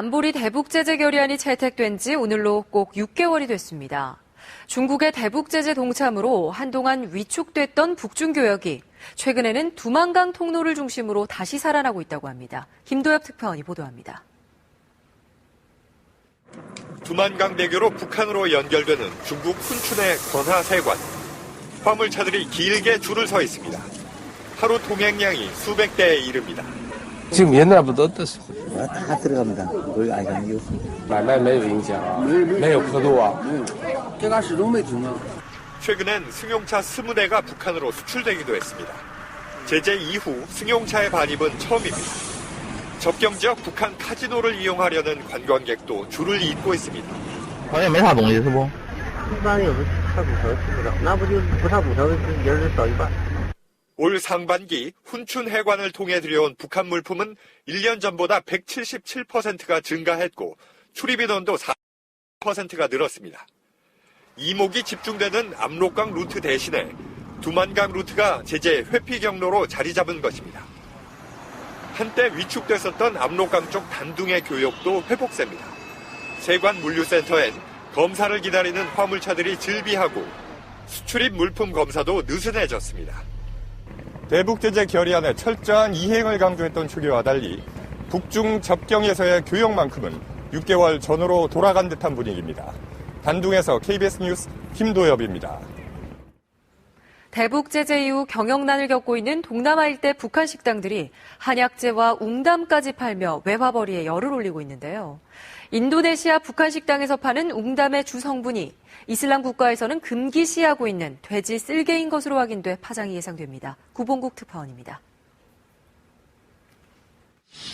안보리 대북 제재 결의안이 채택된 지 오늘로 꼭 6개월이 됐습니다. 중국의 대북 제재 동참으로 한동안 위축됐던 북중 교역이 최근에는 두만강 통로를 중심으로 다시 살아나고 있다고 합니다. 김도엽 특파원이 보도합니다. 두만강 대교로 북한으로 연결되는 중국 훈춘의 건하세관. 화물차들이 길게 줄을 서 있습니다. 하루 통행량이 수백 대에 이릅니다. 지금 옛날보다 어떻습니까? 아, 다 들어갑니다. 거의 안 가는 게 없습니다. 买卖没有影响啊，没有刻度啊。这嘎始终没停过。 최근엔 승용차 20대가 북한으로 수출되기도 했습니다. 제재 이후 승용차의 반입은 처음입니다. 접경 지역 북한 카지노를 이용하려는 관광객도 줄을 잇고 있습니다. 好像没啥东西是不？一般有的差组成吃不着，那不就不差组成人儿少一半。 올 상반기 훈춘 해관을 통해 들여온 북한 물품은 1년 전보다 177%가 증가했고 출입 인원도 4%가 늘었습니다. 이목이 집중되는 압록강 루트 대신에 두만강 루트가 제재 회피 경로로 자리 잡은 것입니다. 한때 위축됐었던 압록강 쪽 단둥의 교역도 회복세입니다. 세관 물류센터엔 검사를 기다리는 화물차들이 즐비하고 수출입 물품 검사도 느슨해졌습니다. 대북 제재 결의안의 철저한 이행을 강조했던 초기와 달리 북중 접경에서의 교역만큼은 6개월 전으로 돌아간 듯한 분위기입니다. 단둥에서 KBS 뉴스 김도엽입니다. 대북 제재 이후 경영난을 겪고 있는 동남아 일대 북한 식당들이 한약재와 웅담까지 팔며 외화벌이에 열을 올리고 있는데요. 인도네시아 북한 식당에서 파는 웅담의 주 성분이 이슬람 국가에서는 금기시하고 있는 돼지 쓸개인 것으로 확인돼 파장이 예상됩니다. 구봉국 특파원입니다.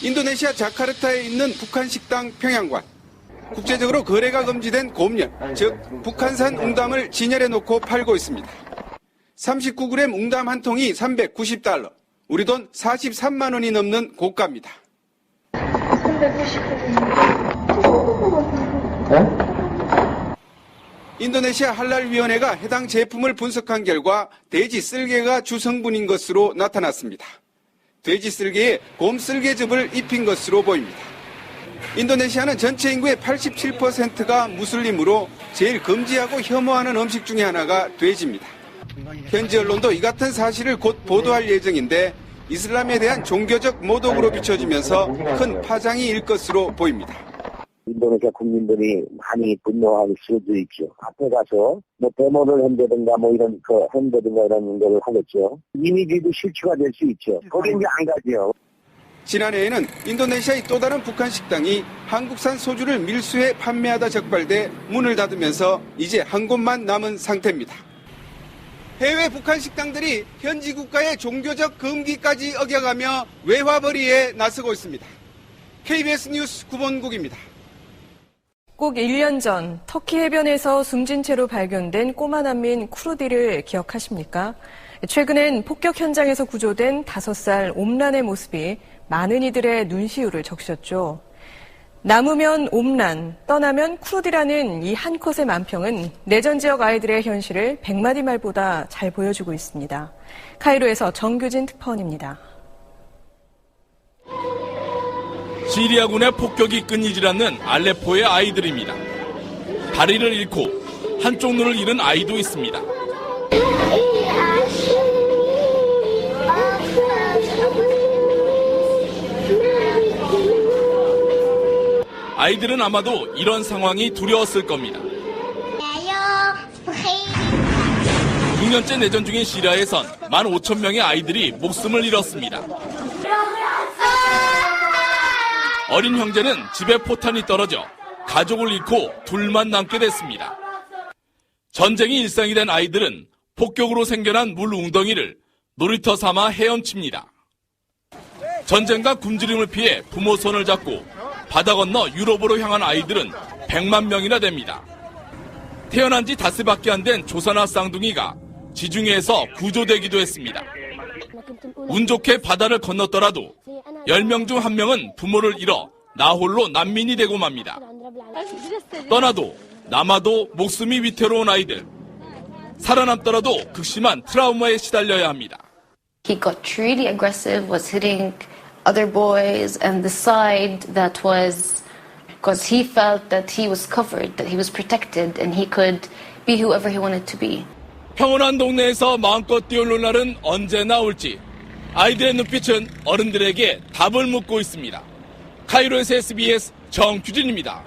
인도네시아 자카르타에 있는 북한 식당 평양관. 국제적으로 거래가 금지된 곰련, 즉 북한산 웅담을 진열해 놓고 팔고 있습니다. 39g 웅담 한 통이 390달러, 우리 돈 43만 원이 넘는 고가입니다. 인도네시아 할랄위원회가 해당 제품을 분석한 결과 돼지 쓸개가 주성분인 것으로 나타났습니다. 돼지 쓸개에 곰 쓸개즙을 입힌 것으로 보입니다. 인도네시아는 전체 인구의 87%가 무슬림으로 제일 금지하고 혐오하는 음식 중에 하나가 돼지입니다. 현지 언론도 이 같은 사실을 곧 보도할 예정인데 이슬람에 대한 종교적 모독으로 비춰지면서 큰 파장이 일 것으로 보입니다. 인도네시아 국민들이 많이 분노할 수도 있죠. 앞에 가서 뭐 데모를 한다든가 뭐 이런 그 한다든가 이런 거를 하겠죠. 이미지도 실추가 될 수 있죠. 거기 이제 안 가죠. 지난해에는 인도네시아의 또 다른 북한 식당이 한국산 소주를 밀수해 판매하다 적발돼 문을 닫으면서 이제 한 곳만 남은 상태입니다. 해외 북한 식당들이 현지 국가의 종교적 금기까지 어겨가며 외화벌이에 나서고 있습니다. KBS 뉴스 구본국입니다. 꼭 1년 전 터키 해변에서 숨진 채로 발견된 꼬마 난민 쿠르디를 기억하십니까? 최근엔 폭격 현장에서 구조된 5살 옴란의 모습이 많은 이들의 눈시울을 적셨죠. 남으면 옴란, 떠나면 쿠르디라는 이 한 컷의 만평은 내전 지역 아이들의 현실을 100마디 말보다 잘 보여주고 있습니다. 카이로에서 정규진 특파원입니다. 시리아군의 폭격이 끊이질 않는 알레포의 아이들입니다. 다리를 잃고 한쪽 눈을 잃은 아이도 있습니다. 아이들은 아마도 이런 상황이 두려웠을 겁니다. 6년째 내전 중인 시리아에선 15,000명의 아이들이 목숨을 잃었습니다. 어린 형제는 집에 포탄이 떨어져 가족을 잃고 둘만 남게 됐습니다. 전쟁이 일상이 된 아이들은 폭격으로 생겨난 물 웅덩이를 놀이터 삼아 헤엄칩니다. 전쟁과 굶주림을 피해 부모 손을 잡고 바다 건너 유럽으로 향한 아이들은 100만 명이나 됩니다. 태어난 지 닷새밖에 안 된 조사나 쌍둥이가 지중해에서 구조되기도 했습니다. 운 좋게 바다를 건넜더라도 10명 중 1명은 부모를 잃어 나홀로 난민이 되고 맙니다. 떠나도 남아도 목숨이 위태로운 아이들. 살아남더라도 극심한 트라우마에 시달려야 합니다. He got really aggressive, was hitting other boys, and the side that was because he felt that he was covered, that he was protected, and he could be whoever he wanted to be. 평온한 동네에서 마음껏 뛰어놀 날은 언제 나 올지 아이들의 눈빛은 어른들에게 답을 묻고 있습니다. 카이로에서 SBS 정규진입니다.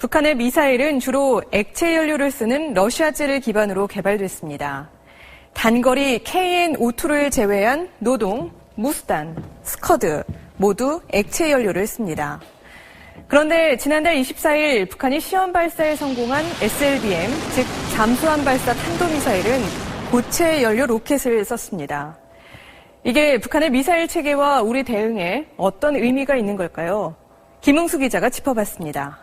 북한의 미사일은 주로 액체 연료를 쓰는 러시아제를 기반으로 개발됐습니다. 단거리 KN-52를 제외한 노동, 무스단, 스커드 모두 액체 연료를 씁니다. 그런데 지난달 24일 북한이 시험 발사에 성공한 SLBM, 즉 잠수함 발사 탄도미사일은 고체 연료 로켓을 썼습니다. 이게 북한의 미사일 체계와 우리 대응에 어떤 의미가 있는 걸까요? 김웅수 기자가 짚어봤습니다.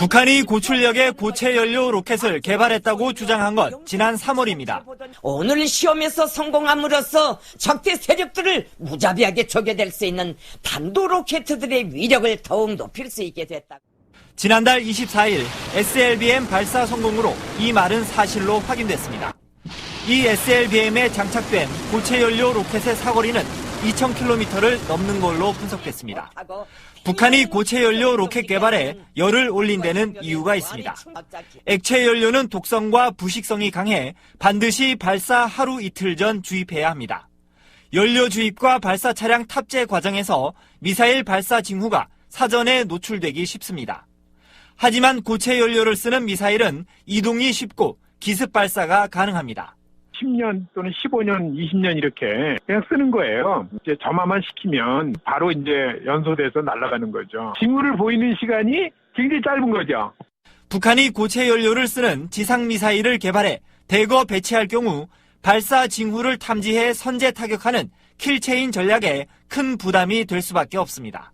북한이 고출력의 고체 연료 로켓을 개발했다고 주장한 건 지난 3월입니다. 오늘 시험에서 성공함으로써 적대 세력들을 무자비하게 초계될 수 있는 단도 로켓들의 위력을 더욱 높일 수 있게 됐다. 지난달 24일 SLBM 발사 성공으로 이 말은 사실로 확인됐습니다. 이 SLBM에 장착된 고체 연료 로켓의 사거리는 2,000km를 넘는 걸로 분석됐습니다. 북한이 고체 연료 로켓 개발에 열을 올린 데는 이유가 있습니다. 액체 연료는 독성과 부식성이 강해 반드시 발사 하루 이틀 전 주입해야 합니다. 연료 주입과 발사 차량 탑재 과정에서 미사일 발사 징후가 사전에 노출되기 쉽습니다. 하지만 고체 연료를 쓰는 미사일은 이동이 쉽고 기습 발사가 가능합니다. 10년 또는 15년, 20년 이렇게 그냥 쓰는 거예요. 이제 점화만 시키면 바로 이제 연소돼서 날아가는 거죠. 징후를 보이는 시간이 굉장히 짧은 거죠. 북한이 고체 연료를 쓰는 지상 미사일을 개발해 대거 배치할 경우 발사 징후를 탐지해 선제 타격하는 킬체인 전략에 큰 부담이 될 수밖에 없습니다.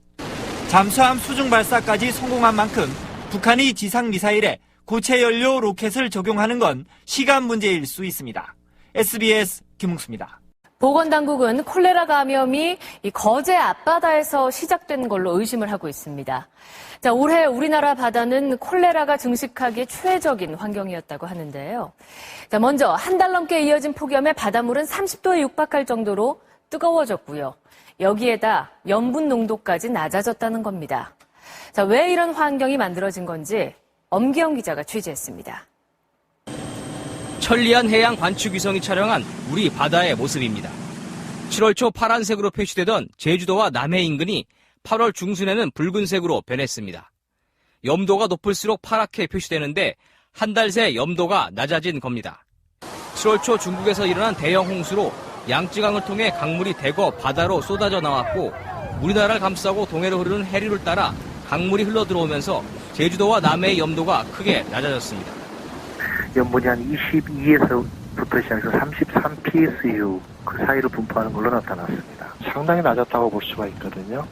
잠수함 수중 발사까지 성공한 만큼 북한이 지상 미사일에 고체 연료 로켓을 적용하는 건 시간 문제일 수 있습니다. SBS 김웅수입니다. 보건당국은 콜레라 감염이 이 거제 앞바다에서 시작된 걸로 의심을 하고 있습니다. 자, 올해 우리나라 바다는 콜레라가 증식하기 최적인 환경이었다고 하는데요. 자, 먼저 한 달 넘게 이어진 폭염에 바닷물은 30도에 육박할 정도로 뜨거워졌고요. 여기에다 염분 농도까지 낮아졌다는 겁니다. 자, 왜 이런 환경이 만들어진 건지 엄기영 기자가 취재했습니다. 천리안 해양 관측 위성이 촬영한 우리 바다의 모습입니다. 7월 초 파란색으로 표시되던 제주도와 남해 인근이 8월 중순에는 붉은색으로 변했습니다. 염도가 높을수록 파랗게 표시되는데 한 달 새 염도가 낮아진 겁니다. 7월 초 중국에서 일어난 대형 홍수로 양쯔강을 통해 강물이 대거 바다로 쏟아져 나왔고 우리나라를 감싸고 동해로 흐르는 해류를 따라 강물이 흘러 들어오면서 제주도와 남해의 염도가 크게 낮아졌습니다. 염분이 한 22에서 부터 시작해서 33 psu 그 사이로 분포하는 걸로 나타났습니다. 상당히 낮았다고 볼 수가 있거든요.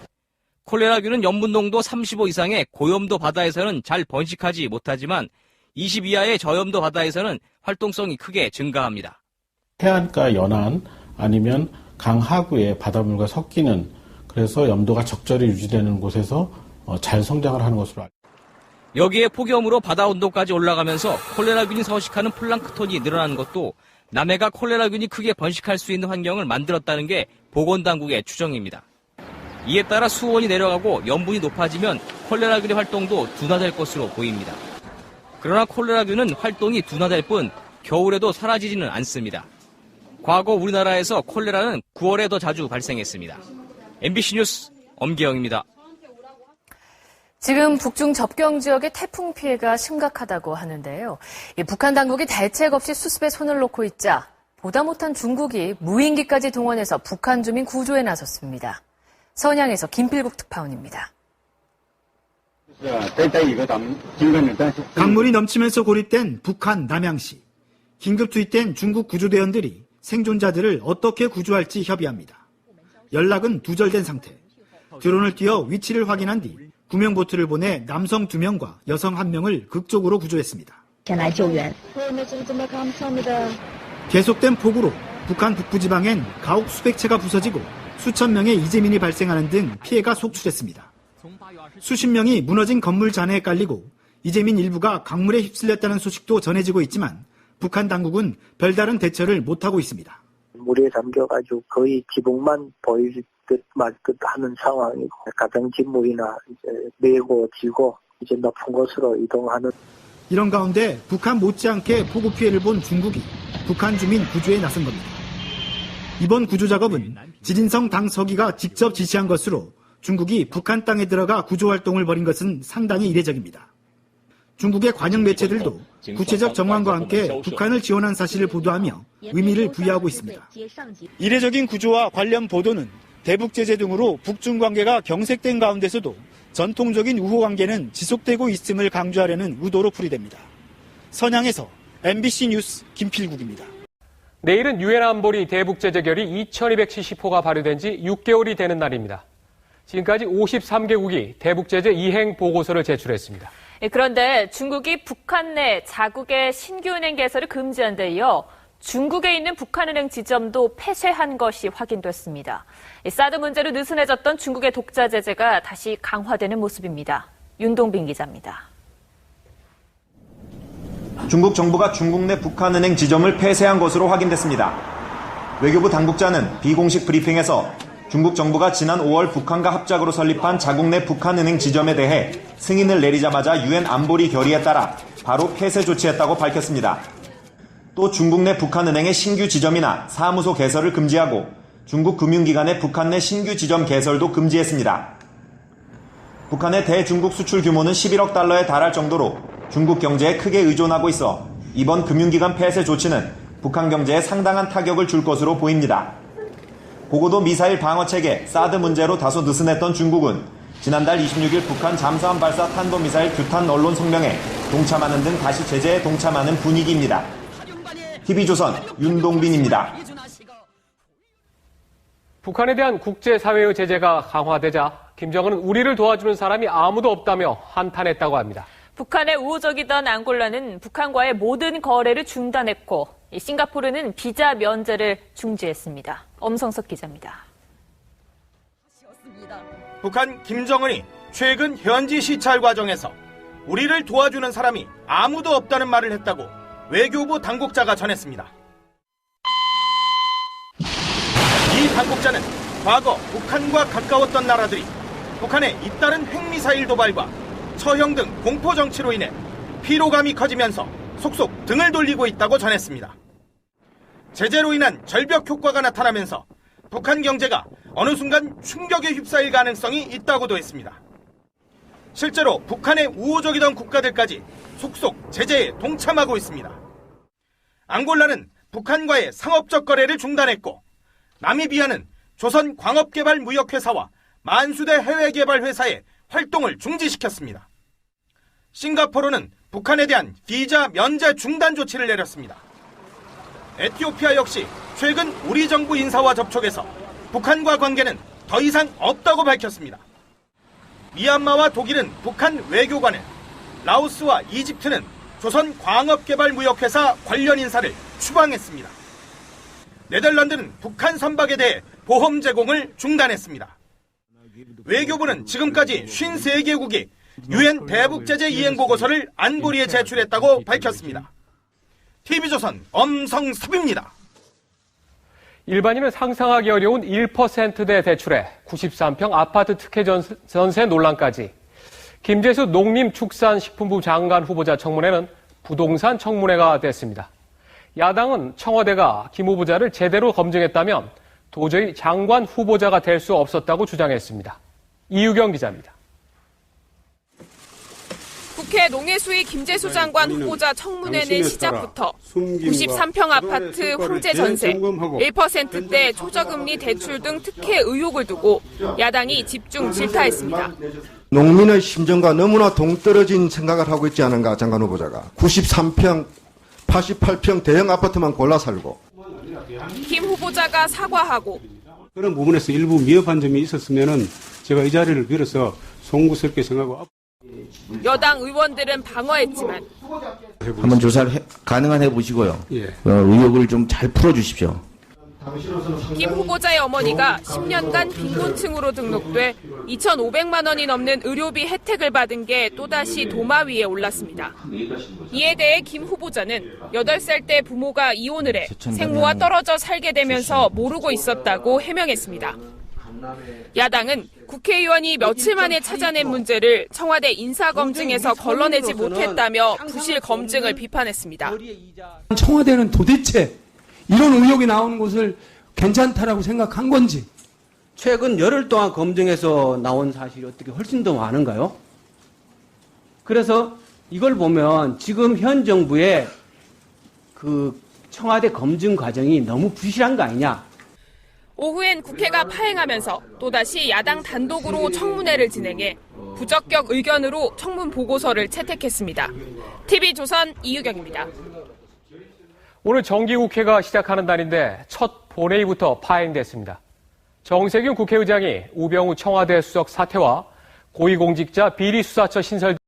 콜레라균은 염분 농도 35 이상의 고염도 바다에서는 잘 번식하지 못하지만 20 이하의 저염도 바다에서는 활동성이 크게 증가합니다. 해안가 연안 아니면 강 하구에 바닷물과 섞이는 그래서 염도가 적절히 유지되는 곳에서 어, 잘 성장을 하는 것으로 알고 여기에 폭염으로 바다 온도까지 올라가면서 콜레라균이 서식하는 플랑크톤이 늘어나는 것도 남해가 콜레라균이 크게 번식할 수 있는 환경을 만들었다는 게 보건당국의 추정입니다. 이에 따라 수온이 내려가고 염분이 높아지면 콜레라균의 활동도 둔화될 것으로 보입니다. 그러나 콜레라균은 활동이 둔화될 뿐 겨울에도 사라지지는 않습니다. 과거 우리나라에서 콜레라는 9월에 더 자주 발생했습니다. MBC 뉴스 엄기영입니다. 지금 북중 접경 지역의 태풍 피해가 심각하다고 하는데요. 북한 당국이 대책 없이 수습에 손을 놓고 있자 보다 못한 중국이 무인기까지 동원해서 북한 주민 구조에 나섰습니다. 선양에서 김필국 특파원입니다. 강물이 넘치면서 고립된 북한 남양시. 긴급 투입된 중국 구조대원들이 생존자들을 어떻게 구조할지 협의합니다. 연락은 두절된 상태. 드론을 띄워 위치를 확인한 뒤 구명 보트를 보내 남성 2명과 여성 1명을 극적으로 구조했습니다. 계속된 폭우로 북한 북부지방엔 가옥 수백 채가 부서지고 수천 명의 이재민이 발생하는 등 피해가 속출했습니다. 수십 명이 무너진 건물 잔해에 깔리고 이재민 일부가 강물에 휩쓸렸다는 소식도 전해지고 있지만 북한 당국은 별다른 대처를 못하고 있습니다. 물에 잠겨가지고 거의 지붕만 보일 듯 말 듯 하는 상황이고 가정집물이나 이제 메고 지고 이제 높은 곳으로 이동하는 이런 가운데 북한 못지않게 폭우 피해를 본 중국이 북한 주민 구조에 나선 겁니다. 이번 구조 작업은 지진성 당 서기가 직접 지시한 것으로 중국이 북한 땅에 들어가 구조 활동을 벌인 것은 상당히 이례적입니다. 중국의 관영 매체들도 구체적 정황과 함께 북한을 지원한 사실을 보도하며 의미를 부여하고 있습니다. 이례적인 구조와 관련 보도는 대북 제재 등으로 북중 관계가 경색된 가운데서도 전통적인 우호 관계는 지속되고 있음을 강조하려는 의도로 풀이됩니다. 선양에서 MBC 뉴스 김필국입니다. 내일은 유엔 안보리 대북 제재 결의 2270호가 발효된 지 6개월이 되는 날입니다. 지금까지 53개국이 대북 제재 이행 보고서를 제출했습니다. 예, 그런데 중국이 북한 내 자국의 신규 은행 개설을 금지한 데 이어 중국에 있는 북한은행 지점도 폐쇄한 것이 확인됐습니다. 이 사드 문제로 느슨해졌던 중국의 독자 제재가 다시 강화되는 모습입니다. 윤동빈 기자입니다. 중국 정부가 중국 내 북한은행 지점을 폐쇄한 것으로 확인됐습니다. 외교부 당국자는 비공식 브리핑에서 중국 정부가 지난 5월 북한과 합작으로 설립한 자국 내 북한은행 지점에 대해 승인을 내리자마자 유엔 안보리 결의에 따라 바로 폐쇄 조치했다고 밝혔습니다. 또 중국 내 북한은행의 신규 지점이나 사무소 개설을 금지하고 중국 금융기관의 북한 내 신규 지점 개설도 금지했습니다. 북한의 대중국 수출 규모는 11억 달러에 달할 정도로 중국 경제에 크게 의존하고 있어 이번 금융기관 폐쇄 조치는 북한 경제에 상당한 타격을 줄 것으로 보입니다. 고고도 미사일 방어 체계 사드 문제로 다소 느슨했던 중국은 지난달 26일 북한 잠수함 발사 탄도미사일 규탄 언론 성명에 동참하는 등 다시 제재에 동참하는 분위기입니다. TV조선 윤동빈입니다. 북한에 대한 국제사회의 제재가 강화되자 김정은은 우리를 도와주는 사람이 아무도 없다며 한탄했다고 합니다. 북한의 우호적이던 앙골라는 북한과의 모든 거래를 중단했고 이 싱가포르는 비자 면제를 중지했습니다. 엄성석 기자입니다. 북한 김정은이 최근 현지 시찰 과정에서 우리를 도와주는 사람이 아무도 없다는 말을 했다고 외교부 당국자가 전했습니다. 이 당국자는 과거 북한과 가까웠던 나라들이 북한의 잇따른 핵미사일 도발과 처형 등 공포 정치로 인해 피로감이 커지면서 속속 등을 돌리고 있다고 전했습니다. 제재로 인한 절벽 효과가 나타나면서 북한 경제가 어느 순간 충격에 휩싸일 가능성이 있다고도 했습니다. 실제로 북한의 우호적이던 국가들까지 속속 제재에 동참하고 있습니다. 앙골라는 북한과의 상업적 거래를 중단했고 나미비아는 조선 광업개발 무역회사와 만수대 해외개발회사의 활동을 중지시켰습니다. 싱가포르는 북한에 대한 비자 면제 중단 조치를 내렸습니다. 에티오피아 역시 최근 우리 정부 인사와 접촉해서 북한과 관계는 더 이상 없다고 밝혔습니다. 미얀마와 독일은 북한 외교관을, 라오스와 이집트는 조선 광업개발무역회사 관련 인사를 추방했습니다. 네덜란드는 북한 선박에 대해 보험 제공을 중단했습니다. 외교부는 지금까지 53개국이 유엔 대북 제재 이행 보고서를 안보리에 제출했다고 밝혔습니다. TV조선 엄성섭입니다. 일반인은 상상하기 어려운 1%대 대출에 93평 아파트 특혜 전세 논란까지 김재수 농림축산식품부 장관 후보자 청문회는 부동산 청문회가 됐습니다. 야당은 청와대가 김 후보자를 제대로 검증했다면 도저히 장관 후보자가 될 수 없었다고 주장했습니다. 이유경 기자입니다. 국회 농해수위 김재수 장관 후보자 청문회는 시작부터 93평 아파트 황제 전세, 1%대 초저금리 대출 등 특혜 의혹을 두고 야당이 집중 질타했습니다. 농민의 심정과 너무나 동떨어진 생각을 하고 있지 않은가 장관 후보자가. 93평, 88평 대형 아파트만 골라 살고. 김 후보자가 사과하고 그런 부분에서 일부 미흡한 점이 있었으면은 제가 이 자리를 빌어서 송구스럽게 생각하고 여당 의원들은 방어했지만 한번 조사를 해- 가능한 해보시고요. 예. 어, 의혹을 좀 잘 풀어주십시오. 김 후보자의 어머니가 10년간 빈곤층으로 등록돼 2,500만 원이 넘는 의료비 혜택을 받은 게 또다시 도마 위에 올랐습니다. 이에 대해 김 후보자는 8살 때 부모가 이혼을 해 생모와 떨어져 살게 되면서 모르고 있었다고 해명했습니다. 야당은 국회의원이 며칠 만에 찾아낸 문제를 청와대 인사검증에서 걸러내지 못했다며 부실 검증을 비판했습니다. 청와대는 도대체 이런 의혹이 나오는 것을 괜찮다라고 생각한 건지 최근 열흘 동안 검증해서 나온 사실이 어떻게 훨씬 더 많은가요? 그래서 이걸 보면 지금 현 정부의 그 청와대 검증 과정이 너무 부실한 거 아니냐? 오후엔 국회가 파행하면서 또다시 야당 단독으로 청문회를 진행해 부적격 의견으로 청문 보고서를 채택했습니다. TV조선 이유경입니다. 오늘 정기국회가 시작하는 날인데 첫 본회의부터 파행됐습니다. 정세균 국회의장이 우병우 청와대 수석 사퇴와 고위공직자 비리수사처 신설